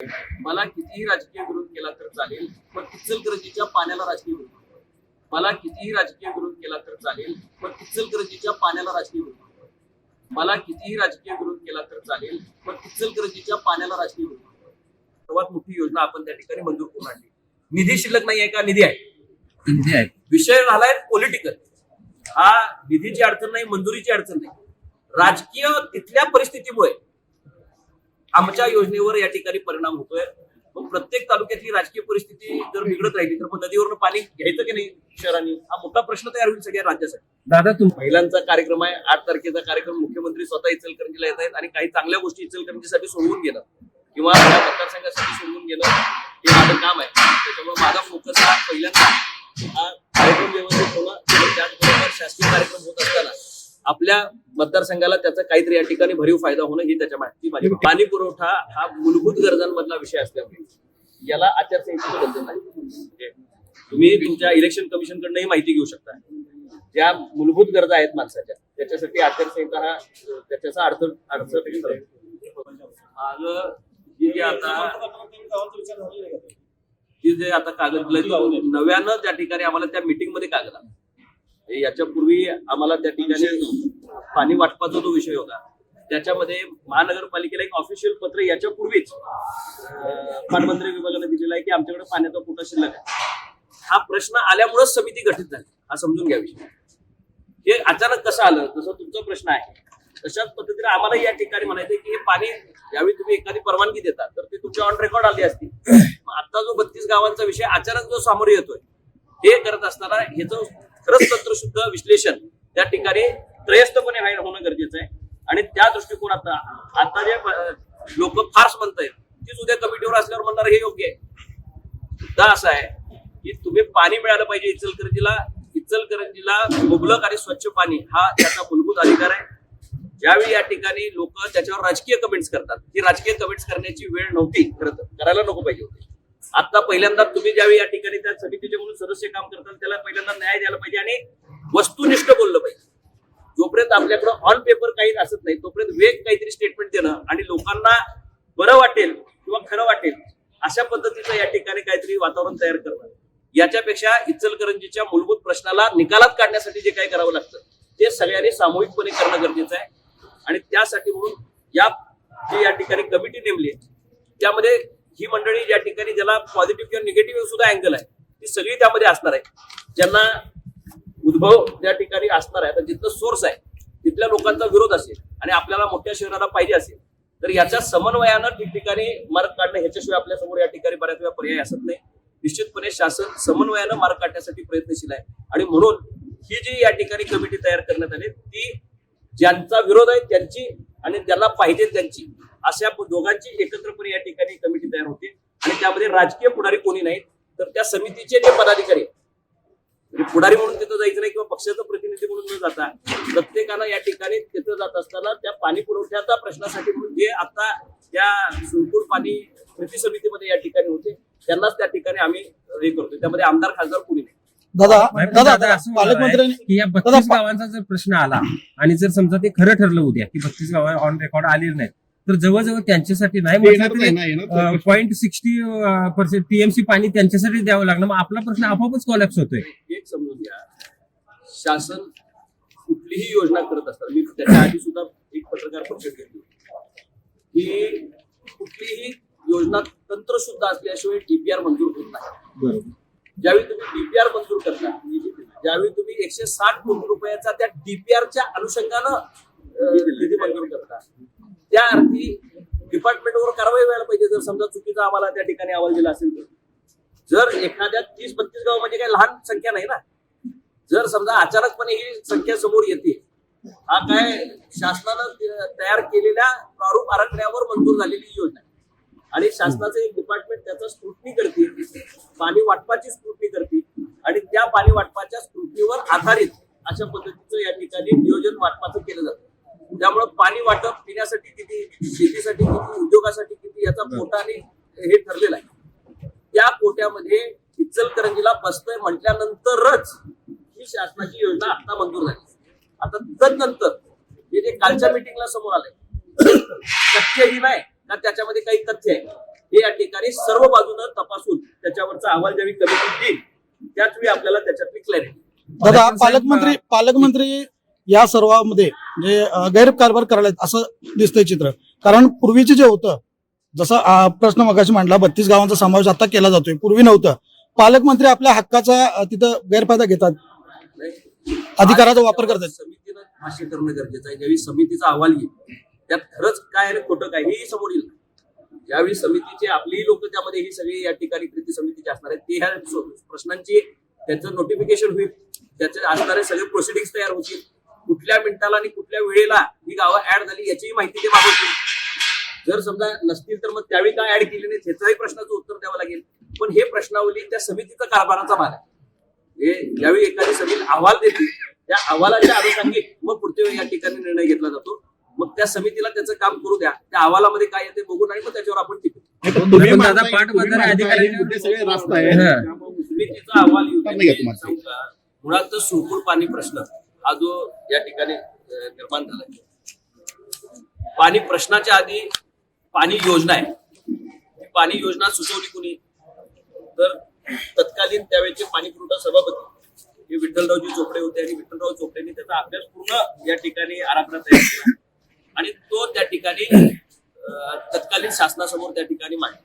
मला कितीही राजकीय विरोध केला तर चालेल पण इचलकरंजीच्या पाण्याला राजकीय विरोध. मला कितीही राजकीय विरोध केला तर चालेल पण इचलकरंजीच्या पाण्याला राजकीय विरोध. मला कितीही राजकीय विरोध केला तर चालेल पण इचलकरंजीच्या पाण्याला राजकीय विरोध. सर्वात मोठी योजना आपण त्या ठिकाणी मंजूर करून आणली निधी शिल्लक नाही आहे का निधी आहे निधी आहे विषय झालाय पॉलिटिकल हा निधीची अडचण नाही मंजुरीची अडचण नाही राजकीय तिथल्या परिस्थितीमुळे आमच्या योजनेवर या ठिकाणी परिणाम होतोय. मग प्रत्येक तालुक्यातली राजकीय परिस्थिती जर बिघडत राहिली तर मग नदीवरनं पाणी घ्यायचं की नाही शहरांनी? हा मोठा प्रश्न तयार होईल सगळ्या राज्यासाठी. दादा तुम महिलांचा कार्यक्रम आहे आठ तारखेचा कार्यक्रम मुख्यमंत्री स्वतः इचलकरंजीला येत आहेत आणि काही चांगल्या गोष्टी इचलकरंजीसाठी सोडवून घेणं किंवा या मतदारसंघासाठी सोडवून घेणं हे माझं काम आहे. त्याच्यामुळे माझा फोकस हा पहिल्यांदा हा कार्यक्रम व्यवस्थित होणं त्याचबरोबर शासकीय कार्यक्रम आपल्या मतदारसंघाला त्याचा काहीतरी या ठिकाणी भरीव फायदा होणं ही त्याच्या माहिती माझी पाणी पुरवठा हा मूलभूत गरजांमधला विषय असल्यामुळे. याला आचारसंहितेचं बंधन नाही. म्हणजे तुम्ही तुमच्या इलेक्शन कमिशन कडनंही माहिती घेऊ शकता. ज्या मूलभूत गरजा आहेत माणसाच्या त्याच्यासाठी आचारसंहिता हा त्याच्याचा अर्थ अर्थ माझं ही जे आता जे आता कागद नव्यानं त्या ठिकाणी आम्हाला त्या मीटिंगमध्ये कागद आला. याच्यापूर्वी आम्हाला त्या ठिकाणी पाणी वाटपाचा जो विषय होता त्याच्यामध्ये महानगरपालिकेला एक ऑफिशियल पत्र याच्यापूर्वीच अं, पाटबंधारे विभागाने दिलेलं आहे की आमच्याकडे पाण्याचा कोटा शिल्लक आहे. हा प्रश्न आल्यामुळेच समिती गठीत झाली हा समजून घ्या विषय. हे अचानक कसं आलं? जसं तुमचा प्रश्न आहे तशाच पद्धतीने आम्हाला या ठिकाणी म्हणायचं की हे पाणी यावेळी तुम्ही एखादी परवानगी देता तर ते तुमच्या ऑन रेकॉर्ड आली असती. मग आता जो बत्तीस गावांचा विषय अचानक जो सामोरी येतोय हे करत असताना ह्याचं खरंच तंत्रशुद्ध विश्लेषण त्या ठिकाणी त्रयस्थपणे व्हायला होणं गरजेचं आहे. आणि त्या दृष्टिकोनात आता जे लोक फार्स म्हणतायत तीच उद्या कमिटीवर असल्यावर म्हणणार हे योग्य आहे. मुद्दा असा आहे की तुम्ही पाणी मिळालं पाहिजे इचलकरंजीला इचलकरंजीला मुबलक आणि स्वच्छ पाणी हा त्याचा मूलभूत अधिकार आहे. ज्यावेळी या ठिकाणी लोक त्याच्यावर राजकीय कमेंट्स करतात ही राजकीय कमेंट्स करण्याची वेळ नव्हती खरं तर करायला नको पाहिजे होती. आता पहिल्यांदा तुम्ही ज्यावेळी या ठिकाणी त्या समितीचे म्हणून सदस्य काम करतात त्याला पहिल्यांदा न्याय द्यायला पाहिजे आणि वस्तुनिष्ठ बोललं पाहिजे. जोपर्यंत आपल्याकडं ऑन पेपर काही असत नाही तोपर्यंत वेग काहीतरी स्टेटमेंट देणं आणि लोकांना बरं वाटेल किंवा खरं वाटेल अशा पद्धतीचं या ठिकाणी काहीतरी वातावरण तयार करणं. याच्यापेक्षा इचलकरंजीच्या मूलभूत प्रश्नाला निकालात काढण्यासाठी जे काही करावं लागतं ते सगळ्यांनी सामूहिकपणे करणं गरजेचं आहे. आणि त्यासाठी म्हणून या जी या ठिकाणी कमिटी नेमली आहे त्यामध्ये ही मंडळी ज्या ठिकाणी ज्याला पॉझिटिव्ह किंवा निगेटिव्ह सुद्धा अँगल आहे ती सगळी त्यामध्ये असणार आहे. ज्यांना उद्भव त्या ठिकाणी असणार आहे तर जिथलं सोर्स आहे तिथल्या लोकांचा विरोध असेल आणि आपल्याला मोठ्या शहराला पाहिजे असेल तर याच्या समन्वयानं ठिकठिकाणी मार्ग काढणं ह्याच्याशिवाय आपल्यासमोर या ठिकाणी बऱ्याच वेळा पर्याय असत नाही. निश्चितपणे शासन समन्वयानं मार्ग काढण्यासाठी प्रयत्नशील आहे. आणि म्हणून ही जी या ठिकाणी कमिटी तयार करण्यात आली ती ज्यांचा विरोध आहे त्यांची आणि ज्यांना पाहिजे त्यांची अशा दोघांची एकत्रपणे या ठिकाणी कमिटी तयार होते. आणि त्यामध्ये राजकीय पुढारी कोणी नाहीत तर त्या समितीचे जे पदाधिकारी म्हणजे पुढारी म्हणून तिथं जायचं नाही किंवा पक्षाचं प्रतिनिधी म्हणून न जाता प्रत्येकानं या ठिकाणी तिथं जात असताना त्या पाणी पुरवठ्याच्या प्रश्नासाठी म्हणून जे आता त्या सुरपूर पाणी कृती समितीमध्ये या ठिकाणी होते त्यांनाच त्या ठिकाणी आम्ही हे करतोय. त्यामध्ये आमदार खासदार कोणी नाही. दादा नाही, दादा पालकमंत्र्यांनी या बत्तीस गावांचा जर प्रश्न आला आणि जर समजा ते खरं ठरलं उद्या की बत्तीस गाव ऑन रेकॉर्ड आलेले नाहीत तर जवळजवळ त्यांच्यासाठी नाही पॉईंट सिक्स्टी पर्सेंट टीएमसी पाणी त्यांच्यासाठी द्यावं लागणार. मग आपला प्रश्न आपोआपच कॉलॅप्स होतोय. एक समजून घ्या. शासन कुठलीही योजना करत असतात. मी त्याच्या आधी सुद्धा एक पत्रकार परिषद घेतली की कुठलीही योजना तंत्रशुद्ध असल्याशिवाय डीपीआर मंजूर होत नाही. ज्यावेळी तुम्ही डीपीआर मंजूर करता ज्यावेळी तुम्ही एकशे साठ कोटी रुपयाचा त्या डीपीआरच्या अनुषंगानं निधी मंजूर करता त्या अर्थी डिपार्टमेंटवर कारवाई व्हायला पाहिजे. जर समजा चुकीचा आम्हाला त्या ठिकाणी अहवाल दिला असेल तर. जर एखाद्या तीस बत्तीस गाव म्हणजे काही लहान संख्या नाही ना? जर समजा अचानकपणे ही संख्या समोर येते हा काय शासनानं तयार केलेल्या प्रारूप आराखड्यावर मंजूर झालेली योजना आणि शासनाचं एक डिपार्टमेंट त्याचा स्क्रुटनी करते पाणी वाटपाची स्क्रुटनी करते आणि त्या पाणी वाटपाच्या स्क्रुटनीवर आधारित अशा पद्धतीचं या ठिकाणी नियोजन वाटपाचं केलं जातं. त्यामुळं पाणी वाटप पिण्यासाठी किती शेतीसाठी किती उद्योगासाठी किती याचा कोटाने हे ठरलेलं आहे. त्या कोट्यामध्ये इचलकरंजीला बसतंय म्हटल्यानंतरच ही शासनाची योजना आता मंजूर झाली. आता तदनंतर हे जे कालच्या मिटिंगला समोर आलंय तथ्यहीन आहे का त्याच्यामध्ये काही तथ्य आहे? हे या ठिकाणी सर्व बाजूनं तपासून त्याच्यावरचा अहवाल ज्यावेळी कमिटी देईल त्याच वेळी आपल्याला त्याच्यातली क्लॅरिटी दादा पालकमंत्री पालकमंत्री या सर्वामध्ये म्हणजे गैरकारभार करायला असं दिसतंय चित्र. कारण पूर्वीचे जे होतं जसं प्रश्न मगाशी मांडला बत्तीस गावांचा समावेश आता केला जातोय. पूर्वी नव्हतं. पालकमंत्री आपल्या हक्काचा तिथं गैरफायदा घेतात. अधिकाराचा वापर करतात. समितीला भाष्य करणं गरजेचं आहे. ज्यावेळी समितीचा अहवाल येईल त्यात खरंच काय आणि खोटं काय हेही समोर येईल. ज्यावेळी समितीचे आपलेही लोक त्यामध्ये ही सगळी या ठिकाणी कृती समितीचे असणार आहेत ते ह्या प्रश्नांची त्याचं नोटिफिकेशन होईल. त्याचे असणारे सगळे प्रोसिडिंग तयार होतील. कुठल्या मिनिटाला आणि कुठल्या वेळेला ही गावं ऍड झाली याचीही माहिती ते मागवतील. जर समजा नसतील तर मग त्यावेळी काय ऍड केली नाही त्याच्याही प्रश्नाचं उत्तर द्यावं लागेल. पण हे प्रश्नावली त्या समितीचा कारभाराचा भाग आहे. हे ज्यावेळी एखादी समिती अहवाल देते त्या अहवालाच्या अनुषंगिक मग पुढच्या वेळी या ठिकाणी निर्णय घेतला जातो. मग त्या समितीला त्याचं काम करू द्या. त्या अहवालामध्ये काय येते बघून आणि मग त्याच्यावर आपण टिकू. समितीचा अहवाल? मुळात तर सुरकुड पाणी प्रश्न. हा जो या ठिकाणी निर्माण झाला पाणी प्रश्नाच्या आधी पाणी योजना आहे. पाणी योजना सुचवली कुणी? तर तत्कालीन त्यावेळेचे पाणी पुरवठा सभापती हे विठ्ठलरावजी चोपडे होते आणि विठ्ठलराव चोपडेंनी त्याचा अभ्यास पूर्ण या ठिकाणी आराखडा तयार केला. आणि तो त्या ठिकाणी तत्कालीन शासनासमोर त्या ठिकाणी मांडला.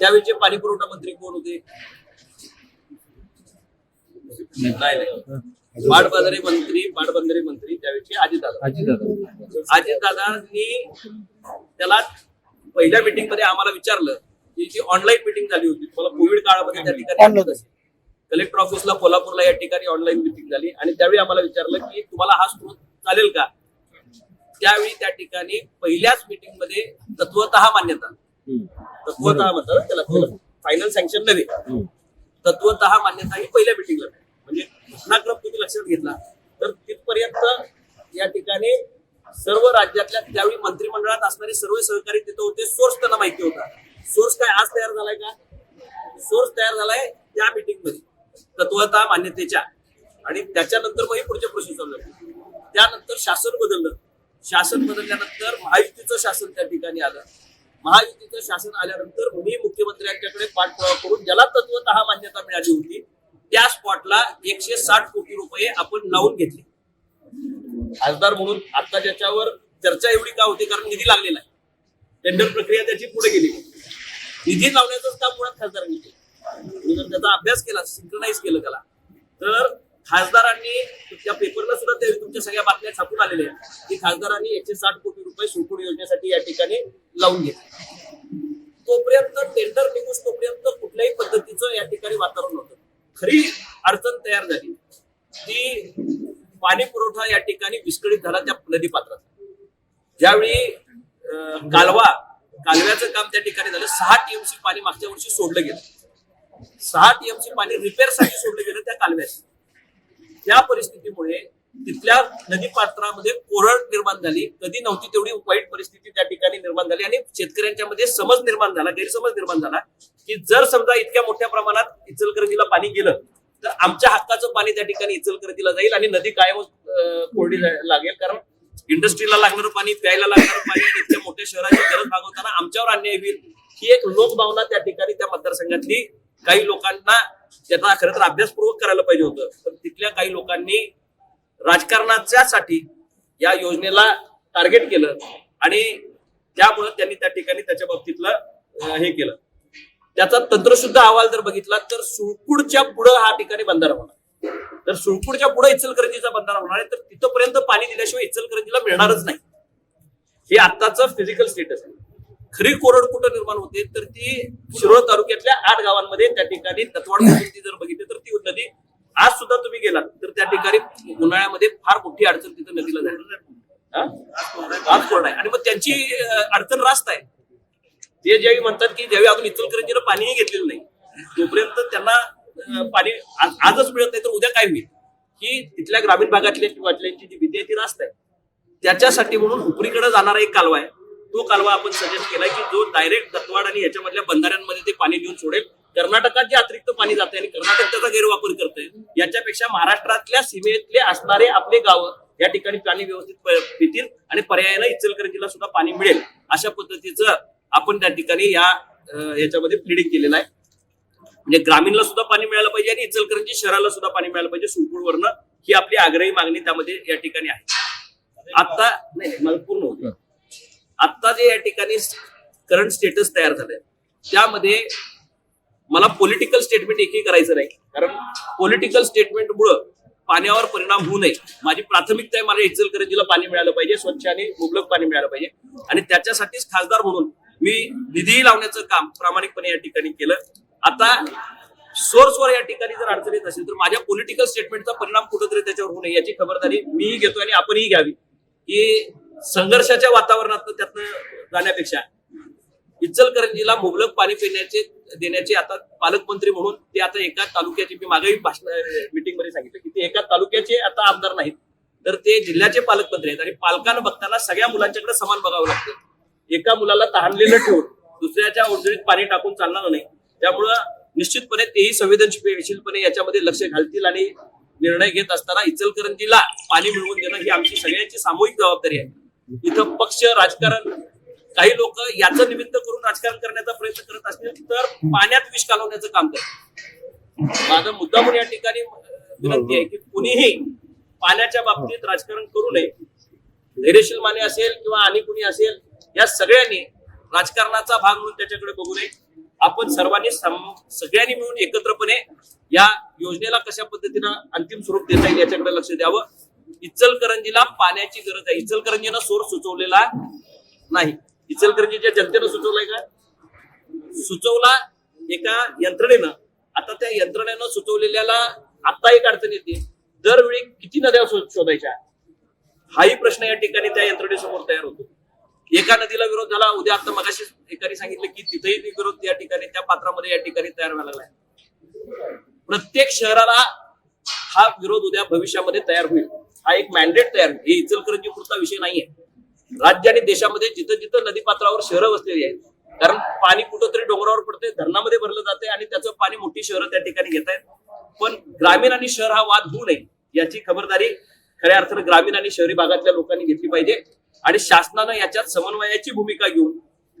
त्यावेळेचे पाणी पुरवठा मंत्री कोण होते? नाही नाही. पाटबंधारे मंत्री पाटबंधारे मंत्री त्यावेळेचे अजितदादा अजितदादा अजितदादांनी त्याला पहिल्या मीटिंगमध्ये आम्हाला विचारलं की जी ऑनलाईन मीटिंग झाली होती तुम्हाला कोविड काळामध्ये त्या ठिकाणी. कलेक्टर ऑफिसला कोल्हापूरला या ठिकाणी ऑनलाईन मीटिंग झाली आणि त्यावेळी आम्हाला विचारलं की तुम्हाला हा स्त्रोत चालेल का? त्यावेळी त्या ठिकाणी पहिल्याच मीटिंगमध्ये तत्वत मान्यता. तत्वत म्हणतात त्याला फायनल सँक्शन नव्हे. तत्वत मान्यता ही पहिल्या मिटिंगला म्हणजे घटनाक्रम तुम्ही लक्षात घेतला? तर तिथपर्यंत या ठिकाणी सर्व राज्यातल्या त्यावेळी मंत्रिमंडळात असणारे सर्व सहकारी तिथं होते. सोर्स त्यांना माहिती होता. सोर्स काय आज तयार झालाय का? सोर्स तयार झालाय त्या मिटिंगमध्ये. तत्वता मान्यतेच्या. आणि त्याच्यानंतर मग ही पुढचे प्रोसेस चालू त्यानंतर शासन बदललं. शासन बदलल्यानंतर महायुतीचं शासन त्या ठिकाणी आलं. महायुतीचं शासन आल्यानंतर मी मुख्यमंत्र्यांच्याकडे पाठपुरावा करून ज्याला तत्वत मान्यता मिळाली होती त्या स्पॉटला एकशे साठ कोटी रुपये आपण लावून घेतले. खासदार म्हणून आता ज्याच्यावर चर्चा एवढी का होती? कारण निधी लागलेला आहे. टेंडर प्रक्रिया त्याची पुढे गेली. निधी लावण्याचं काम मुळात खासदारांनी केलं. जर त्याचा अभ्यास केला सिंक्रनाइज केलं त्याला तर खासदारांनी त्या पेपरला सुद्धा ते तुमच्या सगळ्या बातम्या छापून आलेल्या आहेत की खासदारांनी एकशे साठ कोटी रुपये सुरकुड योजनेसाठी या ठिकाणी लावून घेतले. तोपर्यंत टेंडर निघूस तोपर्यंत कुठल्याही पद्धतीचं या ठिकाणी वातावरण होतं खरी अडचण तयार झाली. ती पाणी पुरवठा या ठिकाणी विस्कळीत झाला त्या नदी पात्रात. ज्यावेळी कालवा कालव्याचं काम त्या ठिकाणी झालं सहा टीएमसी पाणी मागच्या वर्षी सोडलं गेलं. सहा टीएमसी पाणी रिपेअरसाठी सोडलं गेलं त्या कालव्याचं त्या परिस्थितीमुळे तिथल्या नदी पात्रामध्ये कोरड निर्माण झाली. कधी नव्हती तेवढी वाईट परिस्थिती त्या ठिकाणी निर्माण झाली आणि शेतकऱ्यांच्या मध्ये समज निर्माण झाला गैरसमज निर्माण झाला की जर समजा इतक्या मोठ्या प्रमाणात इचलकरंजीला पाणी गेलं तर आमच्या हक्काचं पाणी त्या ठिकाणी इचलकरंजीला जाईल आणि नदी कायम कोरडी लागेल. कारण इंडस्ट्रीला लागणारं पाणी प्यायला लागणारं पाणी आणि इतक्या मोठ्या शहराची गरज भागवताना आमच्यावर अन्याय होईल ही एक लोकभावना त्या ठिकाणी त्या मतदारसंघातली काही लोकांना त्याचा खरं तर अभ्यासपूर्वक करायला पाहिजे होतं. पण तिथल्या काही लोकांनी राजकारणाच्यासाठी या योजनेला टार्गेट केलं आणि त्यामुळं त्यांनी त्या ठिकाणी त्याच्या बाबतीतलं हे केलं. त्याचा तंत्रशुद्ध अहवाल जर बघितला तर सुळकुडच्या पुढं हा ठिकाणी बंधारा होणार. तर सुळकुडच्या पुढे इचलकरंजीचा बंधारा होणार आहे तर तिथपर्यंत पाणी दिल्याशिवाय इचलकरंजीला मिळणारच नाही. हे आत्ताचं फिजिकल स्टेटस आहे. खरी कोरड कुठं निर्माण होते तर ती शिरोळ तालुक्यातल्या आठ गावांमध्ये त्या ठिकाणी तत्वाड जर बघितली तर ती नदी आज सुद्धा तुम्ही गेलात तर त्या ठिकाणी उन्हाळ्यामध्ये फार मोठी अडचण तिथं नदीला झाली आज कोरड आहे आणि मग त्यांची अडचण रास्त आहे. ते ज्यावेळी म्हणतात की ज्यावेळी अजून इचलकरंजीनं पाणीही घेतलेलं नाही तोपर्यंत त्यांना पाणी आजच मिळत नाही तर उद्या काय होईल? की तिथल्या ग्रामीण भागातल्या वाटल्यांची जी भीती आहे ती रास्त आहे. त्याच्यासाठी म्हणून उपरीकडे जाणारा एक कालवा आहे. तो कालवा आपण सजेस्ट केलाय की जो डायरेक्ट दत्तवाड आणि याच्यामधल्या बंधाऱ्यांमध्ये ते पाणी देऊन सोडेल. कर्नाटकात जे अतिरिक्त जाते आणि कर्नाटक त्याचा गैरवापर करतंय याच्यापेक्षा महाराष्ट्रातल्या सीमेतले असणारे आपले गाव या ठिकाणी पाणी व्यवस्थित पितील आणि पर्यायानं इचलकरंजीला सुद्धा पाणी मिळेल. अशा पद्धतीचं आपण त्या ठिकाणी या याच्यामध्ये प्लिडिंग केलेलं आहे. म्हणजे ग्रामीणला सुद्धा पाणी मिळालं पाहिजे आणि इचलकरंजी शहराला सुद्धा पाणी मिळालं पाहिजे. सुळपूरवरनं ही आपली आग्रही मागणी त्यामध्ये या ठिकाणी आहे. आता नाही मला पूर्ण होत आता जे या ठिकाणी करंट स्टेटस तयार झालंय त्यामध्ये मला पॉलिटिकल स्टेटमेंट एकही करायचं नाही. कारण पॉलिटिकल स्टेटमेंटमुळं पाण्यावर परिणाम होऊ नये. माझी प्राथमिकता आहे मला इचलकरंजीला पाणी मिळालं पाहिजे स्वच्छ आणि मुबलक पाणी मिळालं पाहिजे. आणि त्याच्यासाठीच खासदार म्हणून मी निधीही लावण्याचं काम प्रामाणिकपणे या ठिकाणी केलं. आता सोर्सवर या ठिकाणी जर अडचण येत असेल तर माझ्या पॉलिटिकल स्टेटमेंटचा परिणाम कुठेतरी त्याच्यावर होऊ नये याची खबरदारी मीही घेतो आणि आपणही घ्यावी. की संघर्षाच्या वातावरणात त्यातनं जाण्यापेक्षा इचलकरंजीला मुबलक पाणी पिण्याचे देण्याचे आता पालकमंत्री म्हणून ते आता एका तालुक्याचे मी मागेही भाषण मीटिंगमध्ये सांगितलं की ते एका तालुक्याचे आता आमदार नाहीत. तर ते जिल्ह्याचे पालकमंत्री आहेत आणि पालकांना बघताना सगळ्या मुलांच्याकडे समान बघावं लागतं. एका मुलाला तहानलेलं ठेवून दुसऱ्याच्या ओंजळीत पाणी टाकून चालणार नाही. त्यामुळं निश्चितपणे तेही संवेदनशीलपणे याच्यामध्ये लक्ष घालतील आणि निर्णय घेत असताना इचलकरंजीला पाणी मिळवून देणं ही आमची सगळ्यांची सामूहिक जबाबदारी आहे. इथं पक्ष राजकारण काही लोक याचं निमित्त करून राजकारण करण्याचा प्रयत्न करत असतील तर पाण्यात विष घालवण्याचं काम करतात माझा मुद्दा म्हणून या ठिकाणी विनंती आहे की कुणीही पाण्याच्या बाबतीत राजकारण करू नये. धैर्यशील माने असेल किंवा आणि कुणी असेल या सगळ्यांनी राजकारणाचा भाग म्हणून त्याच्याकडे बघू नये. आपण सर्वांनी सगळ्यांनी मिळून एकत्रपणे या योजनेला कशा पद्धतीनं अंतिम स्वरूप देता येईल याच्याकडे लक्ष द्यावं. इचलकरंजीला पाण्याची गरज आहे. इचलकरंजीनं सोर्स सुचवलेला नाही. इचलकरंजीच्या जनतेनं सुचवलाय का? सुचवला एका यंत्रणेनं. आता त्या यंत्रणेनं सुचवलेल्याला आता एक अडचण येते. दरवेळी किती नद्या शोधायच्या? हाही प्रश्न या ठिकाणी त्या यंत्रणेसमोर तयार होतो. एका नदीला विरोध झाला उद्या आता मगाशी एकाने सांगितलं की तिथेही विरोध या ठिकाणी त्या पात्रामध्ये या ठिकाणी तयार व्हायला लागलाय. प्रत्येक शहराला हा विरोध उद्या भविष्यामध्ये तयार होईल. हा एक मॅन्डेट तयार होईल. हे इचलकरंजी पुरता विषय नाहीये. राज्य आणि देशामध्ये जिथं जिथं नदीपात्रावर शहरं वसलेली आहेत कारण पाणी कुठंतरी डोंगरावर पडते धरणामध्ये भरलं जाते आणि त्याचं पाणी मोठी शहरं त्या ठिकाणी घेत आहेत. पण ग्रामीण आणि शहर हा वाद होऊ नये याची खबरदारी खऱ्या अर्थानं ग्रामीण आणि शहरी भागातल्या लोकांनी घेतली पाहिजे. आणि शासनानं याच्यात समन्वयाची भूमिका घेऊन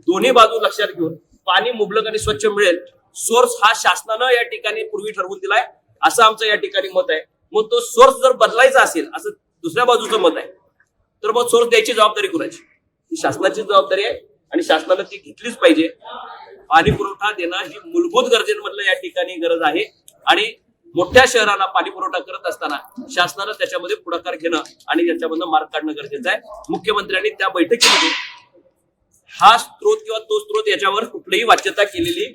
दोन्ही बाजू लक्षात घेऊन पाणी मुबलक आणि स्वच्छ मिळेल. सोर्स हा शासनानं या ठिकाणी पूर्वी ठरवून दिलाय असं आमचं या ठिकाणी मत आहे. मग तो सोर्स जर बदलायचा असेल असं दुसऱ्या बाजूचं मत आहे तर मग सोर्स द्यायची जबाबदारी कुणाची? ही शासनाची जबाबदारी आहे आणि शासनानं ती घेतलीच पाहिजे. पाणी पुरवठा देणं ही मूलभूत गरजेमधलं या ठिकाणी गरज आहे. आणि मोठ्या शहराला पाणी पुरवठा करत असताना शासनानं त्याच्यामध्ये पुढाकार घेणं आणि त्याच्यामधनं मार्ग काढणं गरजेचं आहे. मुख्यमंत्र्यांनी त्या बैठकीमध्ये हा स्त्रोत किंवा तो स्त्रोत याच्यावर कुठलीही वाच्यता केलेली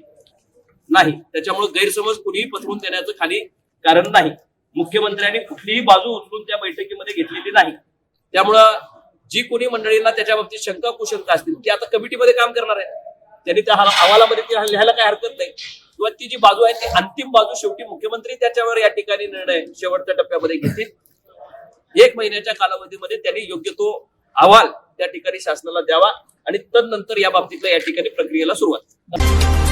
नाही. त्याच्यामुळे गैरसमज कुणीही पसरवून देण्याचं खाली कारण नाही. मुख्यमंत्र्यांनी कुठलीही बाजू उचलून त्या बैठकीमध्ये घेतलेली नाही. त्यामुळं जी कोणी मंडळींना त्याच्या बाबतीत शंका कुशंका असतील ती आता कमिटीमध्ये काम करणार आहे त्यांनी त्या अहवालामध्ये ती लिहायला काही हरकत नाही. किंवा ती जी बाजू आहे ती अंतिम बाजू शेवटी मुख्यमंत्री त्याच्यावर या ठिकाणी निर्णय शेवटच्या टप्प्यामध्ये घेतील. एक महिन्याच्या कालावधीमध्ये त्यांनी योग्य तो अहवाल त्या ठिकाणी शासनाला द्यावा आणि तदनंतर या बाबतीतल्या या ठिकाणी प्रक्रियेला सुरुवात.